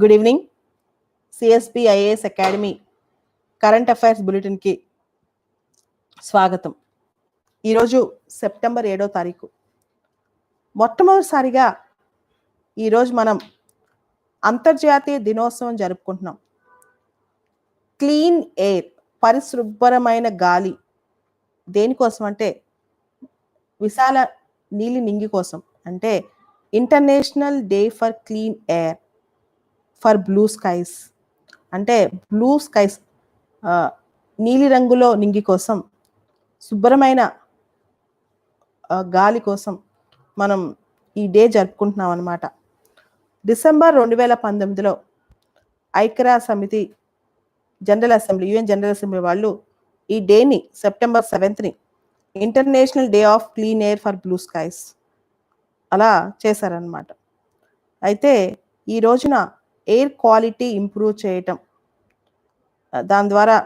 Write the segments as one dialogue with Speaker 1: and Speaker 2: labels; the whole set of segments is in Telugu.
Speaker 1: Good evening CSP IAS academy current affairs బులెటిన్కి స్వాగతం. ఈరోజు సెప్టెంబర్ ఏడో తారీఖు. మొట్టమొదటిసారిగా ఈరోజు మనం అంతర్జాతీయ దినోత్సవం జరుపుకుంటున్నాం. క్లీన్ ఎయిర్ పరిశుభ్రమైన గాలి దేనికోసం అంటే విశాల నీలి నింగి కోసం. అంటే international day for clean air. For blue skies. అంటే బ్లూ స్కైస్ నీలి రంగులో నింగి కోసం శుభ్రమైన గాలి కోసం మనం ఈ డే జరుపుకుంటున్నాం అనమాట డిసెంబర్ రెండు వేల పంతొమ్మిదిలో ఐక్యరాజ్య సమితి general assembly UN general assembly వాళ్ళు ఈ డేని September సెవెంత్ని international day of clean air for blue skies అలా చేశారనమాట అయితే ఈ రోజున ఎయిర్ క్వాలిటీ ఇంప్రూవ్ చేయటం. దాని ద్వారా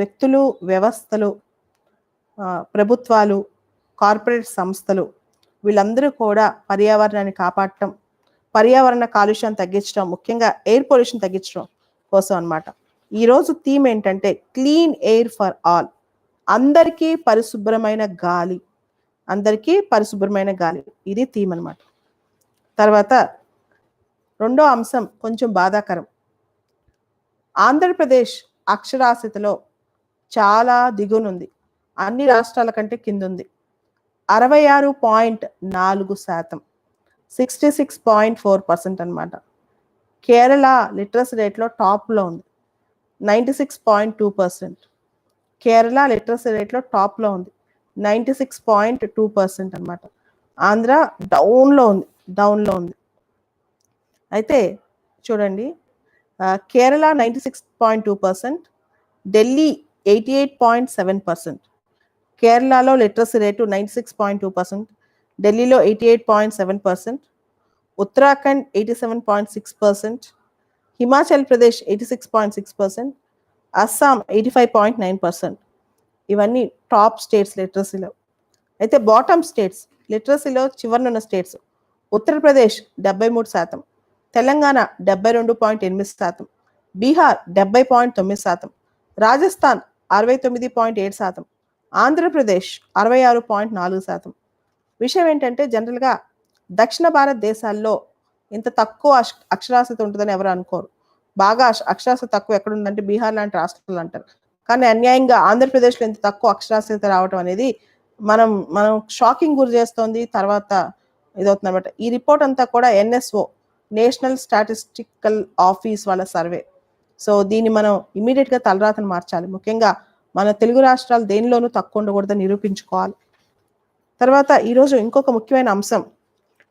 Speaker 1: వ్యక్తులు వ్యవస్థలు ప్రభుత్వాలు కార్పొరేట్ సంస్థలు వీళ్ళందరూ కూడా పర్యావరణాన్ని కాపాడటం పర్యావరణ కాలుష్యం తగ్గించడం ముఖ్యంగా ఎయిర్ పొల్యూషన్ తగ్గించడం కోసం అనమాట ఈరోజు థీమ్ ఏంటంటే క్లీన్ ఎయిర్ ఫర్ ఆల్. అందరికీ పరిశుభ్రమైన గాలి. అందరికీ పరిశుభ్రమైన గాలి. ఇది థీమ్ అనమాట తర్వాత రెండో అంశం కొంచెం బాధాకరం. ఆంధ్రప్రదేశ్ అక్షరాస్యతలో చాలా దిగునుంది. అన్ని రాష్ట్రాల కంటే కింద ఉంది అరవై ఆరు పాయింట్ నాలుగు శాతం. Sixty six point four percent అనమాట కేరళ లిటరసీ రేట్లో టాప్లో ఉంది. Ninety six point two percent. Kerala literacy రేట్లో టాప్లో ఉంది. Ninety six point two percent అనమాట ఆంధ్ర డౌన్లో ఉంది. డౌన్లో ఉంది. అయితే చూడండి Kerala ninety six point two percent Delhi eighty eight point seven percent. కేరళలో literacy rate ninety six point two percent ఢిల్లీలో eighty eight point seven percent Uttarakhand eighty seven point six percent Himachal Pradesh eighty six point six percent Assam eighty five point nine percent. ఇవన్నీ టాప్ స్టేట్స్ లిటరసీలో. అయితే బాటమ్ స్టేట్స్ లిటరసీలో చివరినున్న స్టేట్స్ ఉత్తరప్రదేశ్ డెబ్బై మూడు శాతం. తెలంగాణ డెబ్బై రెండు పాయింట్ ఎనిమిది శాతం బీహార్ డెబ్బై పాయింట్ తొమ్మిది శాతం రాజస్థాన్ అరవై తొమ్మిది పాయింట్ ఏడు శాతం ఆంధ్రప్రదేశ్ అరవై ఆరు పాయింట్ నాలుగు శాతం. విషయం ఏంటంటే జనరల్గా దక్షిణ భారతదేశాల్లో ఇంత తక్కువ అక్షరాస్యత ఉంటుందని ఎవరు అనుకోరు. బాగా అక్షరాస్యత తక్కువ ఎక్కడ ఉందంటే బీహార్ లాంటి రాష్ట్రాలు అంటారు. కానీ అన్యాయంగా ఆంధ్రప్రదేశ్లో ఇంత తక్కువ అక్షరాస్యత రావటం అనేది మనం మనం షాకింగ్ గురి చేస్తోంది. తర్వాత ఇదవుతుంది అనమాట ఈ రిపోర్ట్ అంతా కూడా ఎన్ఎస్ఓ నేషనల్ స్టాటిస్టికల్ ఆఫీస్ వాళ్ళ సర్వే. సో దీన్ని మనం ఇమీడియట్గా తలరాతను మార్చాలి. ముఖ్యంగా మన తెలుగు రాష్ట్రాలు దేనిలోనూ తక్కువ ఉండకూడదని నిరూపించుకోవాలి. తర్వాత ఈరోజు ఇంకొక ముఖ్యమైన అంశం.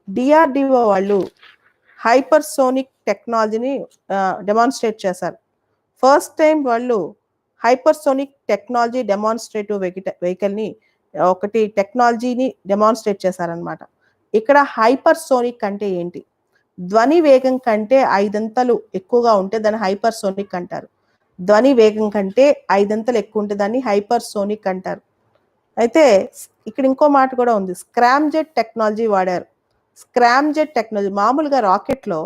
Speaker 1: డిఆర్డిఓ వాళ్ళు హైపర్సోనిక్ టెక్నాలజీని డెమాన్స్ట్రేట్ చేశారు. ఫస్ట్ టైం వాళ్ళు హైపర్సోనిక్ టెక్నాలజీ డెమాన్స్ట్రేటివ్ వెహికల్ని ఒకటి టెక్నాలజీని డెమాన్స్ట్రేట్ చేశారనమాట ఇక్కడ హైపర్సోనిక్ అంటే ఏంటి? ధ్వని వేగం కంటే ఐదంతలు ఎక్కువగా ఉంటే దాన్ని హైపర్సోనిక్ అంటారు. ధ్వని వేగం కంటే ఐదంతలు ఎక్కువ ఉంటే దాన్ని హైపర్సోనిక్ అంటారు. అయితే ఇక్కడ ఇంకో మాట కూడా ఉంది. స్క్రామ్జెట్ టెక్నాలజీ వాడారు. స్క్రామ్ జెట్ టెక్నాలజీ మామూలుగా రాకెట్లో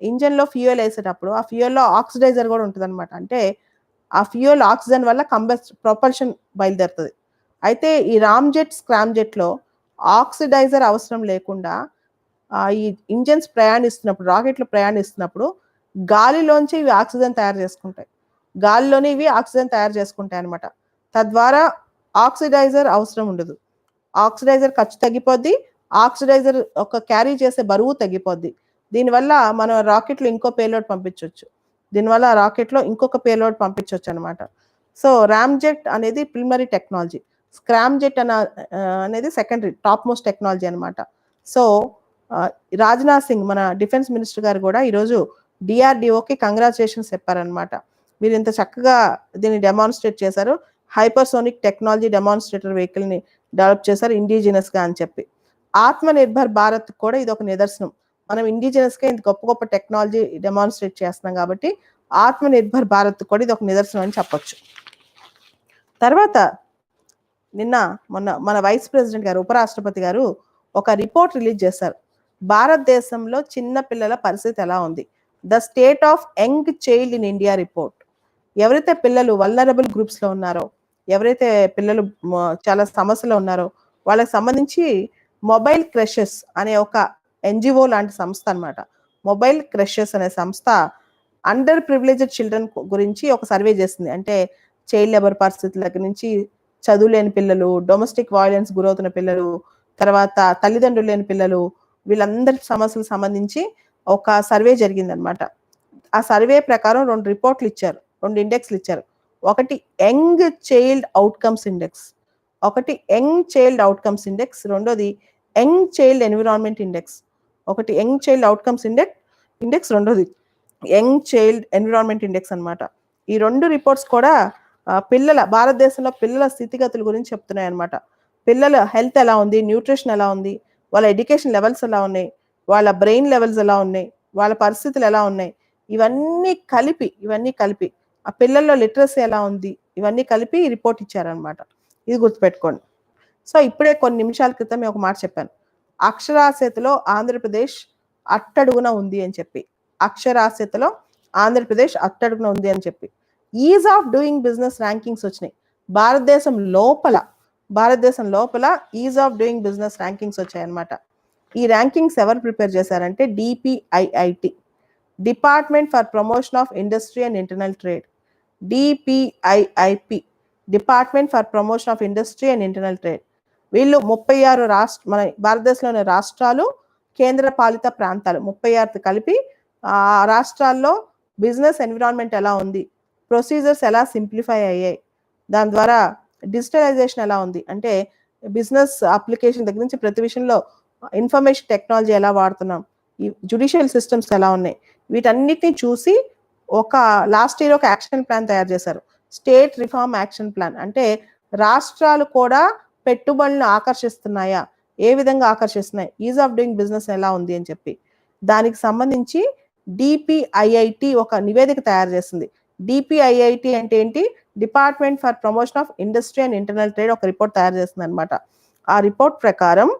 Speaker 1: ఇంజన్లో ఫ్యూయల్ వేసేటప్పుడు ఆ ఫ్యూయల్లో ఆక్సిడైజర్ కూడా ఉంటుంది అనమాట అంటే ఆ ఫ్యూయల్ ఆక్సిజన్ వల్ల కంబస్ ప్రొపల్షన్ బయలుదేరుతుంది. అయితే ఈ రామ్ జెట్ స్క్రామ్ జెట్లో ఆక్సిడైజర్ అవసరం లేకుండా ఈ ఇంజన్స్ ప్రయాణిస్తున్నప్పుడు రాకెట్లు ప్రయాణిస్తున్నప్పుడు గాలిలోంచి ఇవి ఆక్సిజన్ తయారు చేసుకుంటాయి. గాలిలోనే ఇవి ఆక్సిజన్ తయారు చేసుకుంటాయి అనమాట తద్వారా ఆక్సిడైజర్ అవసరం ఉండదు. ఆక్సిడైజర్ ఖర్చు తగ్గిపోద్ది. ఆక్సిడైజర్ ఒక క్యారీ చేసే బరువు తగ్గిపోద్ది. దీనివల్ల మనం రాకెట్లో ఇంకో పేలోడ్ పంపించవచ్చు దీనివల్ల రాకెట్లో ఇంకొక పేలోడ్ పంపించవచ్చు అనమాట సో ర్యామ్ జెట్ అనేది ప్రిమరీ టెక్నాలజీ. స్క్రామ్ జెట్ అన అనేది సెకండరీ టాప్ మోస్ట్ టెక్నాలజీ అనమాట సో రాజ్నాథ్ సింగ్ మన డిఫెన్స్ మినిస్టర్ గారు కూడా ఈరోజు డిఆర్డిఓకి కంగ్రాచులేషన్స్ చెప్పారనమాట మీరు ఇంత చక్కగా దీన్ని డెమాన్స్ట్రేట్ చేశారు. హైపర్సోనిక్ టెక్నాలజీ డెమాన్స్ట్రేటర్ వెహికల్ని డెవలప్ చేశారు ఇండిజినస్గా అని చెప్పి. ఆత్మ నిర్భర్ భారత్ కూడా ఇది ఒక నిదర్శనం. మనం ఇండిజినస్గా ఇంత గొప్ప గొప్ప టెక్నాలజీ డెమాన్స్ట్రేట్ చేస్తున్నాం కాబట్టి ఆత్మ నిర్భర్ భారత్ కూడా ఇది ఒక నిదర్శనం అని చెప్పొచ్చు. తర్వాత నిన్న మొన్న మన వైస్ ప్రెసిడెంట్ గారు ఉపరాష్ట్రపతి గారు ఒక రిపోర్ట్ రిలీజ్ చేశారు. భారతదేశంలో చిన్న పిల్లల పరిస్థితి ఎలా ఉంది? The state of young child in India report. ఎవరైతే పిల్లలు వల్నరబుల్ గ్రూప్స్లో ఉన్నారో ఎవరైతే పిల్లలు చాలా సమస్యలో ఉన్నారో వాళ్ళకి సంబంధించి మొబైల్ క్రషెస్ అనే ఒక ఎన్జిఓ లాంటి సంస్థ అన్నమాట. మొబైల్ క్రషెస్ అనే సంస్థ అండర్ ప్రివిలేజ్డ్ చిల్డ్రన్ గురించి ఒక సర్వే చేసింది. అంటే చైల్డ్ లేబర్ పరిస్థితుల నుంచి చదువు లేని పిల్లలు డొమెస్టిక్ వాయిలెన్స్ గురవుతున్న పిల్లలు తర్వాత తల్లిదండ్రులు లేని పిల్లలు వీళ్ళందరి సమస్యలకు సంబంధించి ఒక సర్వే జరిగిందనమాట. ఆ సర్వే ప్రకారం రెండు రిపోర్ట్లు ఇచ్చారు రెండు ఇండెక్స్లు ఇచ్చారు. ఒకటి యంగ్ చైల్డ్ అవుట్కమ్స్ ఇండెక్స్ ఒకటి యంగ్ చైల్డ్ అవుట్కమ్స్ ఇండెక్స్ రెండోది యంగ్ చైల్డ్ ఎన్విరాన్మెంట్ ఇండెక్స్ ఒకటి young child outcomes index index రెండోది యంగ్ చైల్డ్ ఎన్విరాన్మెంట్ ఇండెక్స్ అన్నమాట ఈ రెండు రిపోర్ట్స్ కూడా పిల్లల భారతదేశంలో పిల్లల స్థితిగతుల గురించి చెప్తున్నాయి అనమాట పిల్లల హెల్త్ ఎలా ఉంది న్యూట్రిషన్ ఎలా ఉంది వాళ్ళ ఎడ్యుకేషన్ లెవెల్స్ ఎలా ఉన్నాయి? వాళ్ళ బ్రెయిన్ లెవెల్స్ ఎలా ఉన్నాయి? వాళ్ళ పరిస్థితులు ఎలా ఉన్నాయి? ఇవన్నీ కలిపి ఇవన్నీ కలిపి ఆ పిల్లల్లో లిటరసీ ఎలా ఉంది? ఇవన్నీ కలిపి రిపోర్ట్ ఇచ్చారనమాట ఇది గుర్తుపెట్టుకోండి. సో ఇప్పుడే కొన్ని నిమిషాల క్రితం ఒక మాట చెప్పాను. అక్షరాస్యతలో ఆంధ్రప్రదేశ్ అట్టడుగున ఉంది అని చెప్పి. అక్షరాస్యతలో ఆంధ్రప్రదేశ్ అట్టడుగున ఉంది అని చెప్పి. Ease of doing business rankings వచ్చినాయి. భారతదేశం లోపల భారతదేశం లోపల ease of doing business rankings వచ్చాయన్నమాట. ఈ ర్యాంకింగ్స్ ఎవరు ప్రిపేర్ చేశారంటే DPIIT department for promotion of industry and internal trade DPIIP department for promotion of industry and internal trade వీళ్ళు ముప్పై ఆరు రాష్ట్ర మన భారతదేశంలోని రాష్ట్రాలు కేంద్ర పాలిత ప్రాంతాలు ముప్పై ఆరు కలిపి ఆ రాష్ట్రాల్లో బిజినెస్ ఎన్విరాన్మెంట్ ఎలా ఉంది ప్రొసీజర్స్ ఎలా సింప్లిఫై అయ్యాయి దాని ద్వారా డిజిటలైజేషన్ ఎలా ఉంది? అంటే బిజినెస్ అప్లికేషన్ దగ్గర నుంచి ప్రతి విషయంలో ఇన్ఫర్మేషన్ టెక్నాలజీ ఎలా వాడుతున్నాం? ఈ జుడిషియల్ సిస్టమ్స్ ఎలా ఉన్నాయి? వీటన్నిటిని చూసి ఒక లాస్ట్ ఇయర్ ఒక యాక్షన్ ప్లాన్ తయారు చేశారు. State reform action plan. అంటే రాష్ట్రాలు కూడా పెట్టుబడులను ఆకర్షిస్తున్నాయా? ఏ విధంగా ఆకర్షిస్తున్నాయి? ఈజ్ ఆఫ్ డూయింగ్ బిజినెస్ ఎలా ఉంది అని చెప్పి. దానికి సంబంధించి డిపిఐఐటి ఒక నివేదిక తయారు చేస్తుంది డిపిఐఐటి అంటే ఏంటి? Department for promotion of industry and internal trade ఒక రిపోర్ట్ తయారు చేస్తుంది అనమాట ఆ రిపోర్ట్ ప్రకారం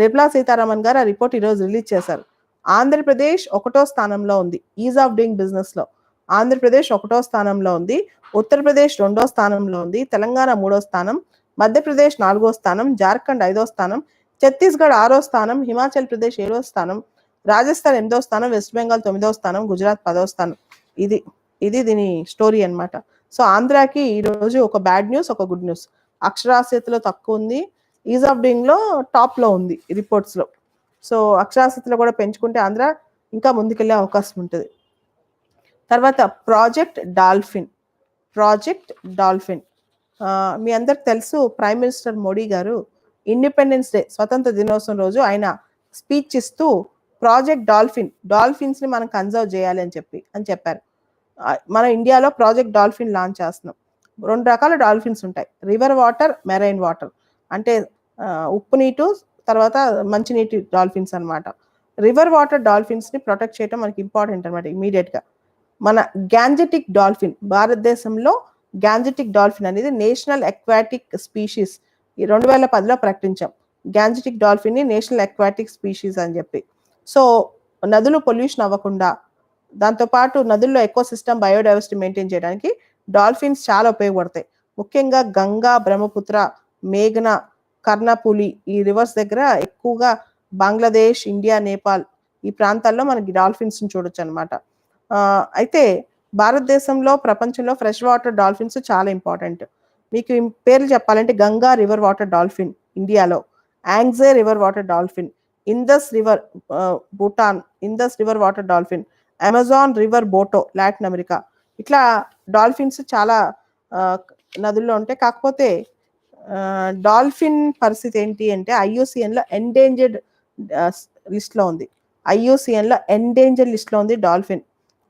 Speaker 1: నిర్మలా సీతారామన్ గారు ఆ రిపోర్ట్ ఈరోజు రిలీజ్ చేశారు. ఆంధ్రప్రదేశ్ ఒకటో స్థానంలో ఉంది ఈజ్ ఆఫ్ డూయింగ్ బిజినెస్లో ఆంధ్రప్రదేశ్ ఒకటో స్థానంలో ఉంది ఉత్తరప్రదేశ్ రెండో స్థానంలో ఉంది తెలంగాణ మూడో స్థానం మధ్యప్రదేశ్ నాలుగో స్థానం జార్ఖండ్ ఐదో స్థానం ఛత్తీస్గఢ్ ఆరో స్థానం హిమాచల్ ప్రదేశ్ ఏడో స్థానం రాజస్థాన్ ఎనిమిదో స్థానం వెస్ట్ బెంగాల్ తొమ్మిదో స్థానం గుజరాత్ పదో స్థానం. ఇది ఇది దీని స్టోరీ అన్నమాట. సో ఆంధ్రాకి ఈరోజు ఒక బ్యాడ్ న్యూస్ ఒక గుడ్ న్యూస్ అక్షరాస్యతలో తక్కువ ఉంది. ఈజ్ ఆఫ్ డూయింగ్లో టాప్లో ఉంది రిపోర్ట్స్లో సో అక్షరాస్యతలో కూడా పెంచుకుంటే ఆంధ్ర ఇంకా ముందుకెళ్ళే అవకాశం ఉంటుంది. తర్వాత ప్రాజెక్ట్ డాల్ఫిన్ ప్రాజెక్ట్ డాల్ఫిన్ మీ అందరికి తెలుసు ప్రైమ్ మినిస్టర్ మోడీ గారు ఇండిపెండెన్స్ డే స్వతంత్ర దినోత్సవం రోజు ఆయన స్పీచ్ ఇస్తూ ప్రాజెక్ట్ డాల్ఫిన్ డాల్ఫిన్స్ని మనం కన్జర్వ్ చేయాలి అని చెప్పి అని చెప్పారు. మన ఇండియాలో ప్రాజెక్ట్ డాల్ఫిన్ లాంచ్ చేస్తున్నాం. రెండు రకాల డాల్ఫిన్స్ ఉంటాయి. River water marine water. అంటే ఉప్పు నీటు తర్వాత మంచినీటి డాల్ఫిన్స్ అనమాట రివర్ వాటర్ డాల్ఫిన్స్ని ప్రొటెక్ట్ చేయడం మనకి ఇంపార్టెంట్ అనమాట ఇమీడియట్గా మన గ్యాంజెటిక్ డాల్ఫిన్ భారతదేశంలో గ్యాంజెటిక్ డాల్ఫిన్ అనేది నేషనల్ అక్వాటిక్ స్పీషీస్ ఈ రెండు వేల పదిలో ప్రకటించాం. గ్యాంజెటిక్ డాల్ఫిన్ని నేషనల్ అక్వాటిక్ స్పీషీస్ అని చెప్పి. సో నదులు పొల్యూషన్ అవ్వకుండా దాంతోపాటు నదుల్లో ఎకో సిస్టమ్ బయోడైవర్సిటీ మెయింటైన్ చేయడానికి డాల్ఫిన్స్ చాలా ఉపయోగపడతాయి. ముఖ్యంగా గంగా బ్రహ్మపుత్ర మేఘన కర్ణపులి ఈ రివర్స్ దగ్గర ఎక్కువగా బంగ్లాదేశ్ ఇండియా నేపాల్ ఈ ప్రాంతాల్లో మనకి డాల్ఫిన్స్ చూడొచ్చు అనమాట అయితే భారతదేశంలో ప్రపంచంలో ఫ్రెష్ వాటర్ డాల్ఫిన్స్ చాలా ఇంపార్టెంట్. మీకు పేర్లు చెప్పాలంటే గంగా రివర్ వాటర్ డాల్ఫిన్ ఇండియాలో Yangtze river water dolphin Indus river Bhutan Indus river water dolphin Amazon river boto Latin America. ఇట్లా డాల్ఫిన్స్ చాలా నదుల్లో ఉంటాయి కాకపోతే డాల్ఫిన్ పరిస్థితి ఏంటి అంటే ఐయుసిఎన్లో ఎండేంజర్డ్ లిస్ట్లో ఉంది. ఐయుసిఎన్లో లో ఎండేంజర్డ్ ఉంది డాల్ఫిన్.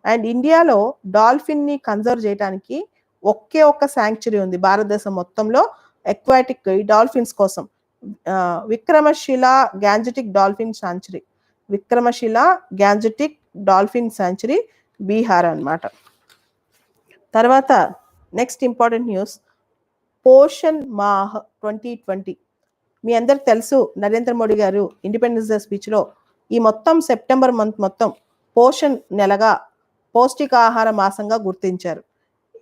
Speaker 1: అండ్ ఇండియాలో డాల్ఫిన్ని కన్జర్వ్ చేయడానికి ఒకే ఒక్క శాంక్చురీ ఉంది భారతదేశం మొత్తంలో ఎక్వాటిక్ డాల్ఫిన్స్ కోసం. Vikramshila gangetic dolphin sanctuary Vikramshila gangetic dolphin sanctuary Bihar అన్నమాట. తర్వాత next important news Poshan Maah twenty twenty. మీ అందరికి తెలుసు నరేంద్ర మోడీ గారు ఇండిపెండెన్స్ డే స్పీచ్లో ఈ మొత్తం సెప్టెంబర్ మంత్ మొత్తం పోషన్ నెలగా పౌష్టికాహార మాసంగా గుర్తించారు.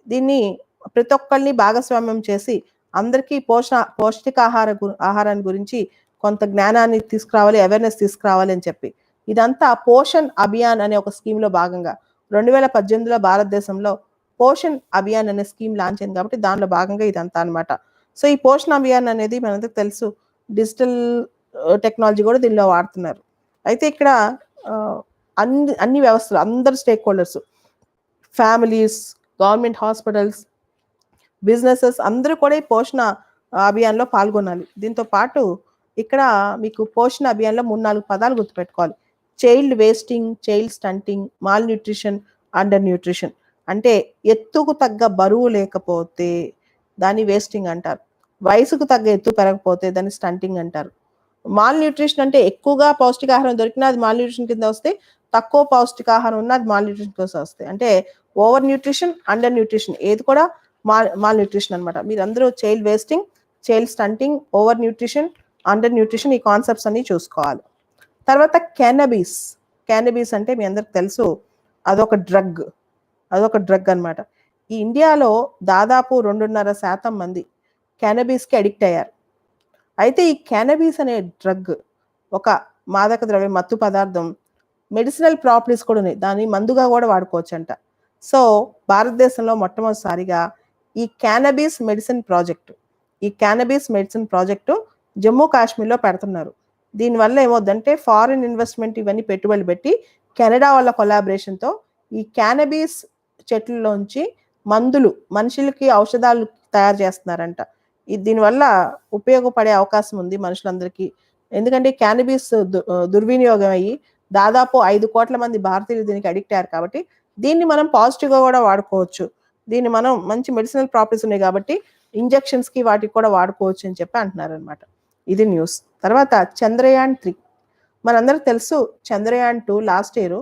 Speaker 1: దీన్ని ప్రతి ఒక్కరిని భాగస్వామ్యం చేసి అందరికీ పోషణ పౌష్టికాహార గు- ఆహారాన్ని గురించి కొంత జ్ఞానాన్ని తీసుకురావాలి అవేర్నెస్ తీసుకురావాలి అని చెప్పి. ఇదంతా పోషన్ అభియాన్ అనే ఒక స్కీమ్లో భాగంగా రెండు వేల పద్దెనిమిదిలో భారతదేశంలో పోషన్ అభియాన్ అనే స్కీమ్ లాంచ్ అయింది కాబట్టి దానిలో భాగంగా ఇదంతా అన్నమాట. సో ఈ పోషణ అభియాన్ అనేది మనందరికి తెలుసు డిజిటల్ టెక్నాలజీ కూడా దీనిలో వాడుతున్నారు. అయితే ఇక్కడ అన్ని అన్ని వ్యవస్థలు అందరు stake holders families government hospitals businesses అందరూ కూడా ఈ పోషణ అభియాన్లో పాల్గొనాలి. దీంతో పాటు ఇక్కడ మీకు పోషణ అభియాన్లో మూడు నాలుగు పదాలు గుర్తుపెట్టుకోవాలి. Child wasting child stunting malnutrition undernutrition. అంటే ఎత్తుకు తగ్గ బరువు లేకపోతే దాన్ని వేస్టింగ్ అంటారు. వయసుకు తగ్గ ఎత్తు పెరగకపోతే దాన్ని స్టంటింగ్ అంటారు. మాల్ న్యూట్రిషన్ అంటే ఎక్కువగా పౌష్టికాహారం దొరికినా అది మాల్ న్యూట్రిషన్ కింద వస్తే తక్కువ పౌష్టికాహారం ఉన్నా అది మాల్ న్యూట్రిషన్ కోసం వస్తాయి. అంటే ఓవర్ న్యూట్రిషన్ అండర్ న్యూట్రిషన్ ఏది కూడా మాల్ మాల్ న్యూట్రిషన్ అనమాట మీరు అందరూ child wasting child stunting overnutrition undernutrition ఈ కాన్సెప్ట్స్ అన్ని చూసుకోవాలి. తర్వాత క్యానబీస్ క్యానబీస్ అంటే మీ అందరికి తెలుసు అదొక డ్రగ్ అదొక డ్రగ్ అన్నమాట. ఈ ఇండియాలో దాదాపు రెండున్నర శాతం మంది క్యానబీస్కి అడిక్ట్ అయ్యారు. అయితే ఈ క్యానబీస్ అనే డ్రగ్ ఒక మాదక ద్రవ్యం మత్తు పదార్థం మెడిసినల్ ప్రాపర్టీస్ కూడా ఉన్నాయి. దాన్ని మందుగా కూడా వాడుకోవచ్చు అంట సో భారతదేశంలో మొట్టమొదటిసారిగా ఈ క్యానబీస్ మెడిసిన్ ప్రాజెక్టు ఈ క్యానబీస్ మెడిసిన్ ప్రాజెక్టు జమ్మూ కాశ్మీర్లో పెడుతున్నారు. దీనివల్ల ఏమవుద్దంటే ఫారిన్ ఇన్వెస్ట్మెంట్ ఇవన్నీ పెట్టుబడి పెట్టి కెనడా వాళ్ళ కొలాబరేషన్తో ఈ క్యానబీస్ చెట్లలోంచి మందులు మనుషులకి ఔషధాలు తయారు చేస్తున్నారంట. ఇది దీనివల్ల ఉపయోగపడే అవకాశం ఉంది మనుషులందరికీ. ఎందుకంటే క్యానబీస్ దుర్వినియోగం అయ్యి దాదాపు ఐదు కోట్ల మంది భారతీయులు దీనికి అడిక్ట్ అయ్యారు కాబట్టి దీన్ని మనం పాజిటివ్గా కూడా వాడుకోవచ్చు. దీన్ని మనం మంచి మెడిసినల్ ప్రాపర్టీస్ ఉన్నాయి కాబట్టి ఇంజెక్షన్స్కి వాటికి కూడా వాడుకోవచ్చు అని చెప్పి అంటున్నారు అనమాట ఇది న్యూస్. తర్వాత చంద్రయాన్ త్రీ. మనందరికి తెలుసు చంద్రయాన్ టూ లాస్ట్ ఇయర్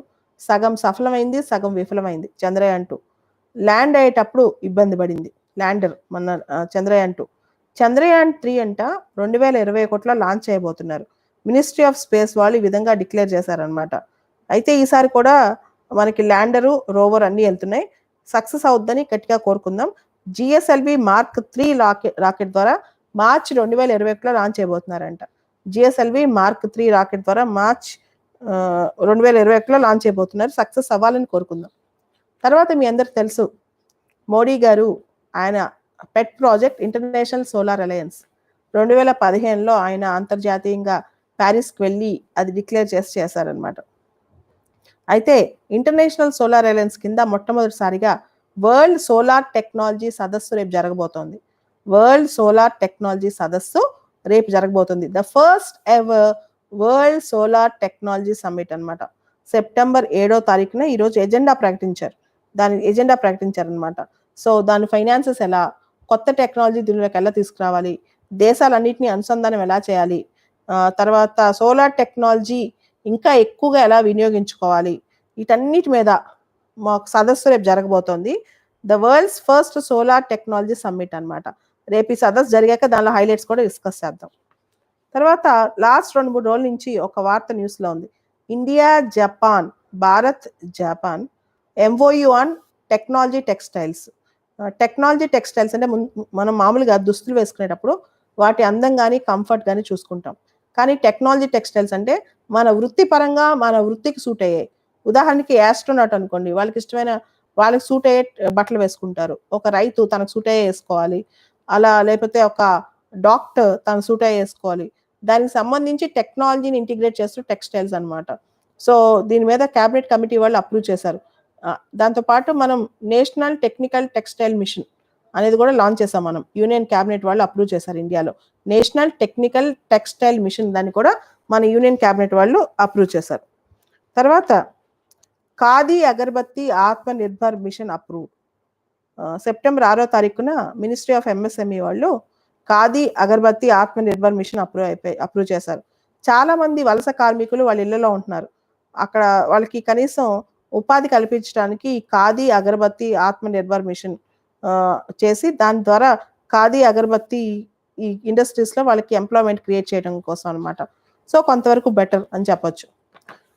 Speaker 1: సగం సఫలమైంది సగం విఫలమైంది. చంద్రయాన్ టూ. ల్యాండ్ అయ్యేటప్పుడు ఇబ్బంది పడింది. ల్యాండర్ మన చంద్రయాన్ టూ. చంద్రయాన్ త్రీ అంట రెండు వేల ఇరవై ఒకటిలో లాంచ్ చేయబోతున్నారు మినిస్ట్రీ ఆఫ్ స్పేస్ వాళ్ళు ఈ విధంగా డిక్లేర్ చేశారనమాట అయితే ఈసారి కూడా మనకి ల్యాండరు రోవర్ అన్నీ వెళ్తున్నాయి. సక్సెస్ అవుద్దని గట్టిగా కోరుకుందాం. GSLV mark three rocket rocket ద్వారా మార్చ్ రెండు వేల ఇరవై ఒకటిలో లాంచ్ చేయబోతున్నారంట జిఎస్ఎల్వి మార్క్ త్రీ రాకెట్ ద్వారా మార్చ్ రెండు వేల ఇరవై ఒకటిలో లాంచ్ అయిపోతున్నారు. సక్సెస్ అవ్వాలని కోరుకుందాం. తర్వాత మీ అందరికి తెలుసు మోడీ గారు ఆయన pet project international solar alliance. రెండు వేల పదిహేనులో ఆయన అంతర్జాతీయంగా ప్యారిస్కి వెళ్ళి అది డిక్లేర్ చేసి చేశారనమాట అయితే ఇంటర్నేషనల్ సోలార్ అలయన్స్ కింద మొట్టమొదటిసారిగా వరల్డ్ సోలార్ టెక్నాలజీ సదస్సు రేపు జరగబోతోంది. వరల్డ్ సోలార్ టెక్నాలజీ సదస్సు రేపు జరగబోతుంది. The first ever world solar technology summit అనమాట సెప్టెంబర్ ఏడో తారీఖున ఈరోజు ఎజెండా ప్రకటించారు. దాని ఎజెండా ప్రకటించారనమాట సో దాని ఫైనాన్సెస్ ఎలా? కొత్త టెక్నాలజీ దీనిలోకి ఎలా తీసుకురావాలి? దేశాలన్నింటినీ అనుసంధానం ఎలా చేయాలి? తర్వాత సోలార్ టెక్నాలజీ ఇంకా ఎక్కువగా ఎలా వినియోగించుకోవాలి? వీటన్నిటి మీద మాకు సదస్సు రేపు జరగబోతోంది. The world's first solar technology summit అనమాట రేపు ఈ సదస్సు జరిగాక దానిలో హైలైట్స్ కూడా డిస్కస్ చేద్దాం. తర్వాత లాస్ట్ రెండు మూడు రోజుల నుంచి ఒక వార్త న్యూస్లో ఉంది. India Japan Bharat Japan MOU on technology textiles technology textiles అంటే మనం మామూలుగా దుస్తులు వేసుకునేటప్పుడు వాటి అందం కానీ కంఫర్ట్ కానీ చూసుకుంటాం. కానీ టెక్నాలజీ టెక్స్టైల్స్ అంటే మన వృత్తిపరంగా మన వృత్తికి సూట్ అయ్యాయి ఉదాహరణకి యాస్ట్రోనాట్ అనుకోండి వాళ్ళకి ఇష్టమైన వాళ్ళకి సూట్ అయ్యే బట్టలు వేసుకుంటారు. ఒక రైతు తనకు సూట్ అయ్యే వేసుకోవాలి. అలా లేకపోతే ఒక డాక్టర్ తను సూట్ అయ్యేసుకోవాలి దానికి సంబంధించి టెక్నాలజీని ఇంటిగ్రేట్ చేస్తూ టెక్స్టైల్స్ అన్నమాట. సో దీని మీద క్యాబినెట్ కమిటీ వాళ్ళు అప్రూవ్ చేశారు. దాంతోపాటు మనం నేషనల్ టెక్నికల్ టెక్స్టైల్ మిషన్ అనేది కూడా లాంచ్ చేసాం మనం. యూనియన్ క్యాబినెట్ వాళ్ళు అప్రూవ్ చేశారు ఇండియాలో. నేషనల్ టెక్నికల్ టెక్స్టైల్ మిషన్ దాన్ని కూడా మన యూనియన్ క్యాబినెట్ వాళ్ళు అప్రూవ్ చేశారు. తర్వాత khadi agarbatti Atma Nirbhar mission approve September ఆరో తారీఖున మినిస్ట్రీ ఆఫ్ ఎంఎస్ఎంఈ వాళ్ళు ఖాదీ అగర్బత్తి ఆత్మ నిర్భర్ మిషన్ అప్రూవ్ అయిపోయి అప్రూవ్ చేశారు. చాలా మంది వలస కార్మికులు వాళ్ళ ఇళ్ళలో ఉంటున్నారు. అక్కడ వాళ్ళకి కనీసం ఉపాధి కల్పించడానికి ఖాదీ అగరబత్తి ఆత్మ నిర్భర్ మిషన్ చేసి దాని ద్వారా ఖాదీ అగరబత్తి ఈ ఇండస్ట్రీస్లో వాళ్ళకి ఎంప్లాయ్మెంట్ క్రియేట్ చేయడం కోసం అన్నమాట. సో కొంతవరకు బెటర్ అని చెప్పొచ్చు.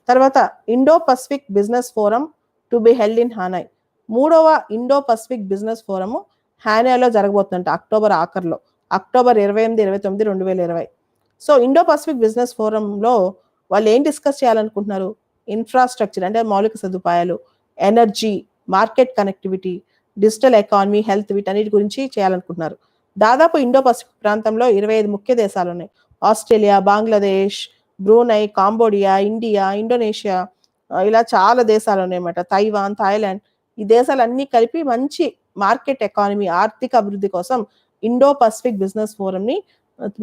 Speaker 1: తర్వాత Indo Pacific business forum to be held in Hanoi మూడవ ఇండో పసిఫిక్ బిజినెస్ ఫోరము హానాయ్లో జరగబోతుందంట అక్టోబర్ ఆఖర్లో. అక్టోబర్ ఇరవై ఎనిమిది ఇరవై తొమ్మిది రెండు వేల ఇరవై. సో ఇండో పసిఫిక్ బిజినెస్ ఫోరంలో వాళ్ళు ఏం డిస్కస్ చేయాలనుకుంటున్నారు? ఇన్ఫ్రాస్ట్రక్చర్ అంటే మౌలిక సదుపాయాలు energy market connectivity digital economy health వీటన్నిటి గురించి చేయాలనుకుంటున్నారు. దాదాపు ఇండో పసిఫిక్ ప్రాంతంలో ఇరవై ఐదు ముఖ్య దేశాలు ఉన్నాయి Australia Bangladesh Brunei Cambodia India Indonesia ఇలా చాలా దేశాలు ఉన్నాయన్నమాట తైవాన్ థాయిలాండ్ ఈ దేశాలన్నీ కలిపి మంచి మార్కెట్ ఎకానమీ ఆర్థిక అభివృద్ధి కోసం ఇండో పసిఫిక్ బిజినెస్ ఫోరంని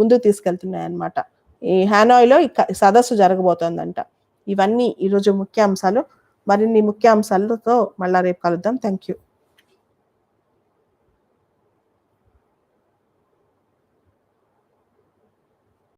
Speaker 1: ముందుకు తీసుకెళ్తున్నాయి అన్నమాట ఈ హానాయ్లో ఈ సదస్సు జరగబోతోందంట. ఇవన్నీ ఈరోజు ముఖ్య అంశాలు మరిన్ని ముఖ్య అంశాలతో మళ్ళా రేపు కలుద్దాం. Thank you